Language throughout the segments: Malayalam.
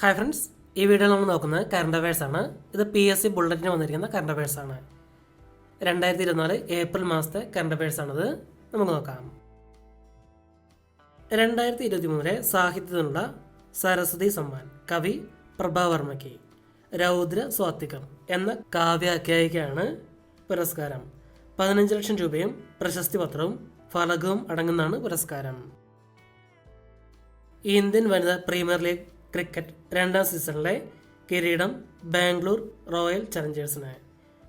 ഹായ് ഫ്രണ്ട്സ് ഈ വീഡിയോ നമ്മൾ നോക്കുന്നത് കറണ്ട് അഫയേഴ്സ് ആണ്. ഇത് പി എസ് സി ബുള്ളറ്റിന് വന്നിരിക്കുന്ന കറണ്ട് അഫയേഴ്സ് ആണ്. രണ്ടായിരത്തി ഇരുപത്തിനാല് ഏപ്രിൽ മാസത്തെ കറണ്ട് അഫയേഴ്സ് ആണിത്. നമുക്ക് നോക്കാം. രണ്ടായിരത്തി ഇരുപത്തി മൂന്നിലെ സാഹിത്യത്തിനുള്ള സരസ്വതി സമ്മാൻ കവി പ്രഭാവർമ്മയ്ക്ക് രൗദ്ര സ്വാത്വികം എന്ന കാവ്യാഖ്യായികയാണ് പുരസ്കാരം. പതിനഞ്ച് ലക്ഷം രൂപയും പ്രശസ്തി പത്രവും ഫലകവും അടങ്ങുന്നതാണ് പുരസ്കാരം. ഇന്ത്യൻ വനിതാ പ്രീമിയർ ലീഗ് ക്രിക്കറ്റ് രണ്ടാം സീസണിലെ കിരീടം ബാംഗ്ലൂർ റോയൽ ചലഞ്ചേഴ്സിന്.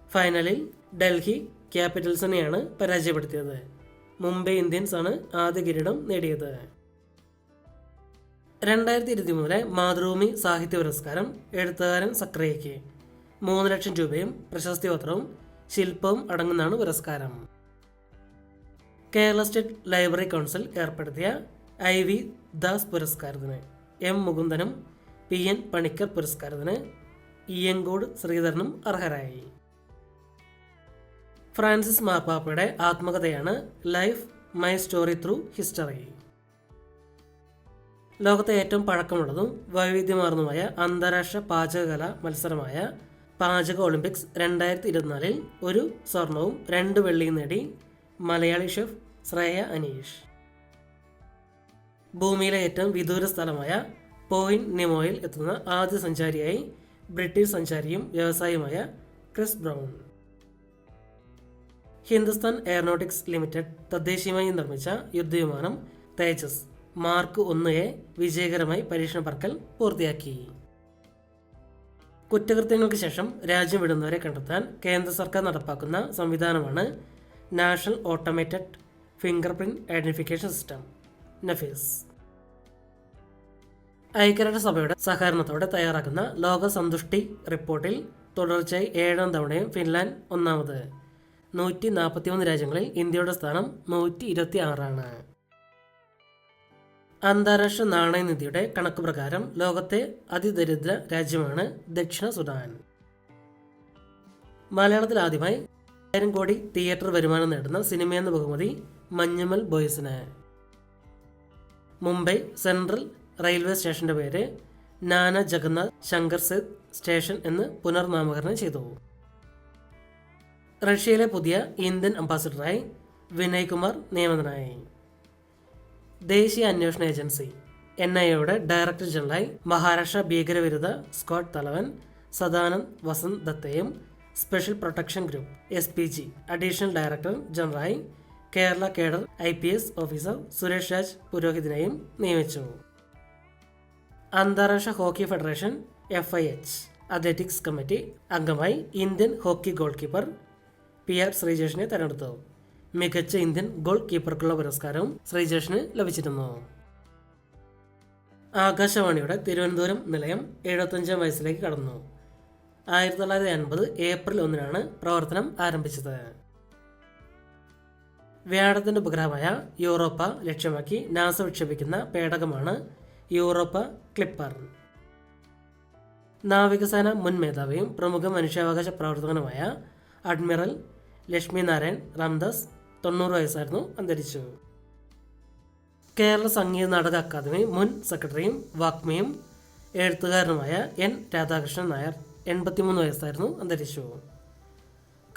ഫൈനലിൽ ഡൽഹി ക്യാപിറ്റൽസിനെയാണ് പരാജയപ്പെടുത്തിയത്. മുംബൈ ഇന്ത്യൻസ് ആണ് ആദ്യ കിരീടം നേടിയത്. രണ്ടായിരത്തി ഇരുപത്തി മൂന്നിലെ മാതൃഭൂമി സാഹിത്യ പുരസ്കാരം എഴുത്തുകാരൻ സക്രിയയ്ക്ക്. മൂന്ന് ലക്ഷം രൂപയും പ്രശസ്തി പത്രവും ശില്പവും അടങ്ങുന്നതാണ് പുരസ്കാരം. കേരള സ്റ്റേറ്റ് ലൈബ്രറി കൗൺസിൽ ഏർപ്പെടുത്തിയ ഐ വി ദാസ് പുരസ്കാരത്തിന്. എം മുകുന്ദനും പി എൻ പണിക്കർ പുരസ്കാരത്തിന് ഇയങ്കോട് ശ്രീധരനും അർഹരായി. ഫ്രാൻസിസ് മാർപ്പാപ്പയുടെ ആത്മകഥയാണ് life my story through history. ലോകത്തെ ഏറ്റവും പഴക്കമുള്ളതും വൈവിധ്യമാർന്നതുമായ അന്താരാഷ്ട്ര പാചകകല മത്സരമായ പാചക ഒളിമ്പിക്സ് രണ്ടായിരത്തി ഇരുപത്തിനാലിൽ ഒരു സ്വർണവും രണ്ട് വെള്ളിയും നേടി മലയാളി ഷെഫ് ശ്രേയ അനീഷ്. ഭൂമിയിലെ ഏറ്റവും വിദൂര സ്ഥലമായ പോയിന്റ് നിമോയിൽ എത്തുന്ന ആദ്യ സഞ്ചാരിയായി ബ്രിട്ടീഷ് സഞ്ചാരിയും വ്യവസായിയുമായ Chris Brown. Hindustan aeronautics limited തദ്ദേശീയമായി നിർമ്മിച്ച യുദ്ധവിമാനം തേജസ് മാർക്ക് ഒന്ന് എ വിജയകരമായി പരീക്ഷണ പറക്കൽ പൂർത്തിയാക്കി. കുറ്റകൃത്യങ്ങൾക്ക് ശേഷം രാജ്യം വിടുന്നവരെ കണ്ടെത്താൻ കേന്ദ്ര സർക്കാർ നടപ്പാക്കുന്ന സംവിധാനമാണ് national automated fingerprint identification system. NAFIS. ഐക്യരാഷ്ട്രസഭയുടെ സഹകരണത്തോടെ തയ്യാറാക്കുന്ന ലോക സന്തുഷ്ടി റിപ്പോർട്ടിൽ തുടർച്ചയായി ഏഴാം തവണയും ഫിൻലാൻഡ് ഒന്നാമത്. നൂറ്റി നാൽപ്പത്തിമൂന്ന് രാജ്യങ്ങളിൽ ഇന്ത്യയുടെ സ്ഥാനം നൂറ്റി ഇരുപത്തി ആറാണ് അന്താരാഷ്ട്ര നാണയനിധിയുടെ കണക്ക് പ്രകാരം ലോകത്തെ അതിദരിദ്ര രാജ്യമാണ് ദക്ഷിണ സുഡാൻ. മലയാളത്തിൽ ആദ്യമായി ആയിരം കോടി തിയേറ്റർ വരുമാനം നേടുന്ന സിനിമയെന്ന ബഹുമതി മഞ്ഞുമൽ ബോയ്സിന്. മുംബൈ സെൻട്രൽ റെയിൽവേ സ്റ്റേഷന്റെ പേര് നാന ജഗന്നാഥ് ശങ്കർ സെത് സ്റ്റേഷൻ എന്ന് പുനർനാമകരണം ചെയ്തു. റഷ്യയിലെ പുതിയ ഇന്ത്യൻ അംബാസിഡറായി വിനയ് കുമാർ നിയമിതനായി ദേശീയ അന്വേഷണ ഏജൻസി എൻ ഐ എയുടെ ഡയറക്ടർ ജനറലായി മഹാരാഷ്ട്ര ഭീകരവിരുദ്ധ സ്ക്വാഡ് തലവൻ Sadanand Vasant ദത്തയും special protection group S P G additional director ജനറലായി Kerala cadre I P S officer Suresh Raj പുരോഹിതിനെയും നിയമിച്ചു. അന്താരാഷ്ട്ര hockey federation F I H. Athletics committee അംഗമായി Indian hockey goalkeeper P R ശ്രീജേഷിനെ തെരഞ്ഞെടുത്തു. മികച്ച ഇന്ത്യൻ ഗോൾ കീപ്പർക്കുള്ള പുരസ്കാരവും ശ്രീജേഷിന് ലഭിച്ചിരുന്നു. ആകാശവാണിയുടെ തിരുവനന്തപുരം നിലയം എഴുപത്തഞ്ചാം വയസ്സിലേക്ക് കടന്നു. ആയിരത്തി തൊള്ളായിരത്തി അൻപത് ഏപ്രിൽ ഒന്നിനാണ് പ്രവർത്തനം ആരംഭിച്ചത്. വ്യാഴത്തിന്റെ ഉപഗ്രഹമായ യൂറോപ്പ ലക്ഷ്യമാക്കി നാസ വിക്ഷേപിക്കുന്ന പേടകമാണ് യൂറോപ്പ ക്ലിപ്പർ. നാവികസേന മുൻ മേധാവിയും പ്രമുഖ മനുഷ്യാവകാശ പ്രവർത്തകനുമായ അഡ്മിറൽ ലക്ഷ്മി നാരായൺ രാംദാസ് തൊണ്ണൂറ് വയസ്സായിരുന്നു അന്തരിച്ചു. കേരള സംഗീത നാടക അക്കാദമി മുൻ സെക്രട്ടറിയും വാഗ്മിയും എഴുത്തുകാരനുമായ എൻ രാധാകൃഷ്ണൻ നായർ എൺപത്തിമൂന്ന് വയസ്സായിരുന്നു അന്തരിച്ചു.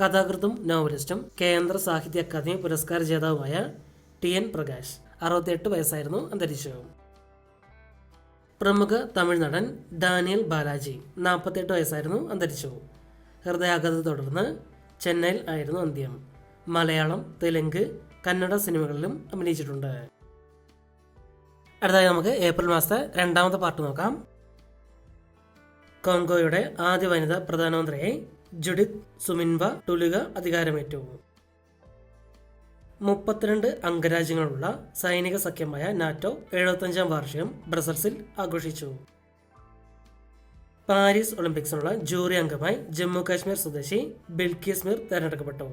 കഥാകൃത്തും നോവലിസ്റ്റും കേന്ദ്ര സാഹിത്യ അക്കാദമി പുരസ്കാര ജേതാവുമായ ടി എൻ പ്രകാശ്. അറുപത്തിയെട്ട് വയസ്സായിരുന്നു അന്തരിച്ചു പ്രമുഖ തമിഴ് നടൻ ഡാനിയൽ ബാലാജി നാൽപ്പത്തെട്ട് വയസ്സായിരുന്നു അന്തരിച്ചു ഹൃദയാഘാതത്തെ തുടർന്ന് ചെന്നൈയിൽ ആയിരുന്നു അന്ത്യം. മലയാളം തെലുങ്ക് കന്നഡ സിനിമകളിലും അഭിനയിച്ചിട്ടുണ്ട്. അടുത്തായി നമുക്ക് ഏപ്രിൽ മാസത്തെ രണ്ടാമത്തെ പാർട്ട് നോക്കാം. കോങ്കോയുടെ ആദ്യ വനിതാ പ്രധാനമന്ത്രിയായി ജുഡിത് സുമിൻവ ടുലുക അധികാരമേറ്റു മുപ്പത്തിരണ്ട് അംഗരാജ്യങ്ങളുള്ള സൈനിക സഖ്യമായ നാറ്റോ എഴുപത്തഞ്ചാം വാർഷികം ബ്രസൽസിൽ ആഘോഷിച്ചു. പാരീസ് ഒളിമ്പിക്സിനുള്ള ജൂറി അംഗമായി ജമ്മു കാശ്മീർ സ്വദേശി ബിൽക്കിസ് മീർ തെരഞ്ഞെടുക്കപ്പെട്ടു.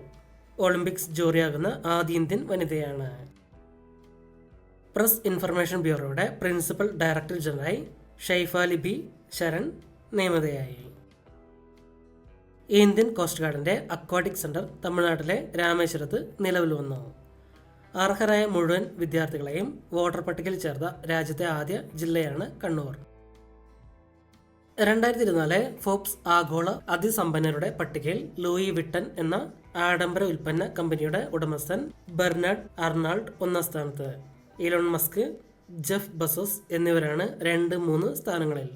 ഒളിമ്പിക്സ് ജൂറിയാകുന്ന ആദ്യ ഇന്ത്യൻ വനിതയാണ്. പ്രസ് ഇൻഫർമേഷൻ ബ്യൂറോയുടെ പ്രിൻസിപ്പൽ ഡയറക്ടർ ജനറലായി ഷെയ്ഫാലി ബി ശരൺ നിയമിതയായി. ഇന്ത്യൻ കോസ്റ്റ് ഗാർഡിന്റെ അക്വാട്ടിക് സെന്റർ തമിഴ്നാട്ടിലെ രാമേശ്വരത്ത് നിലവിൽ വന്നു. അർഹരായ മുഴുവൻ വിദ്യാർത്ഥികളെയും വോട്ടർ പട്ടികയിൽ ചേർത്ത രാജ്യത്തെ ആദ്യ ജില്ലയാണ് കണ്ണൂർ. രണ്ടായിരത്തി ഇരുപത്തിനാല് ഫോബ്സ് ആഗോള അതിസമ്പന്നരുടെ പട്ടികയിൽ ലൂയി വിട്ടൻ എന്ന ആഡംബര ഉൽപ്പന്ന കമ്പനിയുടെ ഉടമസ്ഥൻ ബെർണാഡ് അർണാൾഡ് ഒന്നാം സ്ഥാനത്ത്. ഇലോൺ മസ്ക് ജെഫ് ബസോസ് എന്നിവരാണ് രണ്ട് മൂന്ന് സ്ഥാനങ്ങളിൽ.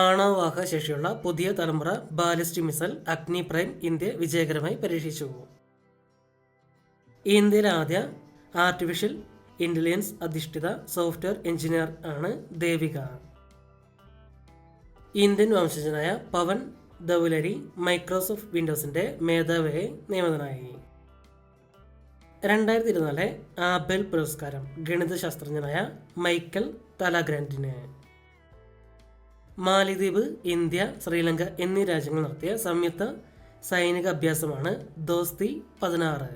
ആണവവാഹ ശേഷിയുള്ള പുതിയ തലമുറ ballistic missile Agni prime India വിജയകരമായി പരീക്ഷിച്ചു. ഇന്ത്യയിലെ ആദ്യ ആർട്ടിഫിഷ്യൽ ഇന്റലിജൻസ് അധിഷ്ഠിത സോഫ്റ്റ്വെയർ എഞ്ചിനീയർ ആണ് ദേവിക. ഇന്ത്യൻ വംശജനായ പവൻ ദൗലരി മൈക്രോസോഫ്റ്റ് വിൻഡോസിന്റെ മേധാവിയായി നിയമിതനായി. രണ്ടായിരത്തി ഇരുപത്തിനാല് ആബേൽ പുരസ്കാരം ഗണിതശാസ്ത്രജ്ഞനായ മൈക്കൽ തലാഗ്രാൻഡിന് മാലിദ്വീപ് ഇന്ത്യ ശ്രീലങ്ക എന്നീ രാജ്യങ്ങൾ നടത്തിയ സംയുക്ത സൈനിക അഭ്യാസമാണ് ദോസ്തി പതിനാറ്.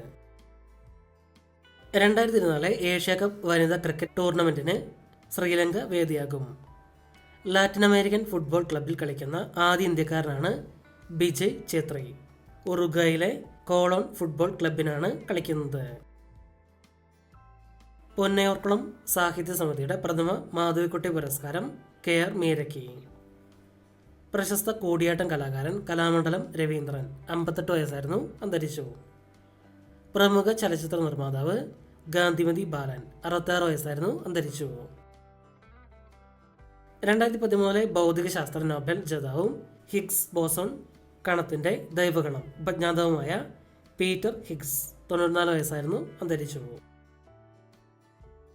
രണ്ടായിരത്തി ഇരുപത്തിനാല് ഏഷ്യ കപ്പ് വനിതാ ക്രിക്കറ്റ് ടൂർണമെന്റിന് ശ്രീലങ്ക വേദിയാകും. ലാറ്റിൻ അമേരിക്കൻ ഫുട്ബോൾ ക്ലബിൽ കളിക്കുന്ന ആദ്യ ഇന്ത്യക്കാരനാണ് ബിജയ് ഛേത്രി. ഉറുഗയിലെ കോളോൺ ഫുട്ബോൾ ക്ലബിനാണ് കളിക്കുന്നത്. പൊന്നയോർക്കുളം സാഹിത്യ സമിതിയുടെ പ്രഥമ മാധവിക്കുട്ടി പുരസ്കാരം കെ ആർ മീരക്കി. പ്രശസ്ത കൂടിയാട്ടം കലാകാരൻ കലാമണ്ഡലം രവീന്ദ്രൻ അമ്പത്തെട്ട് വയസ്സായിരുന്നു അന്തരിച്ചു. പ്രമുഖ ചലച്ചിത്ര നിർമ്മാതാവ് ഗാന്ധിമതി ബാലൻ അറുപത്താറ് വയസ്സായിരുന്നു അന്തരിച്ചു. രണ്ടായിരത്തി പതിമൂന്നിലെ ഭൗതിക ശാസ്ത്ര നോബൽ ജേതാവും ഹിഗ്സ് ബോസോൺ കണത്തിന്റെ ദൈവഗണം ഉപജ്ഞാതാവുമായ പീറ്റർ ഹിഗ്സ് തൊണ്ണൂറ്റിനാല് വയസ്സായിരുന്നു അന്തരിച്ചു.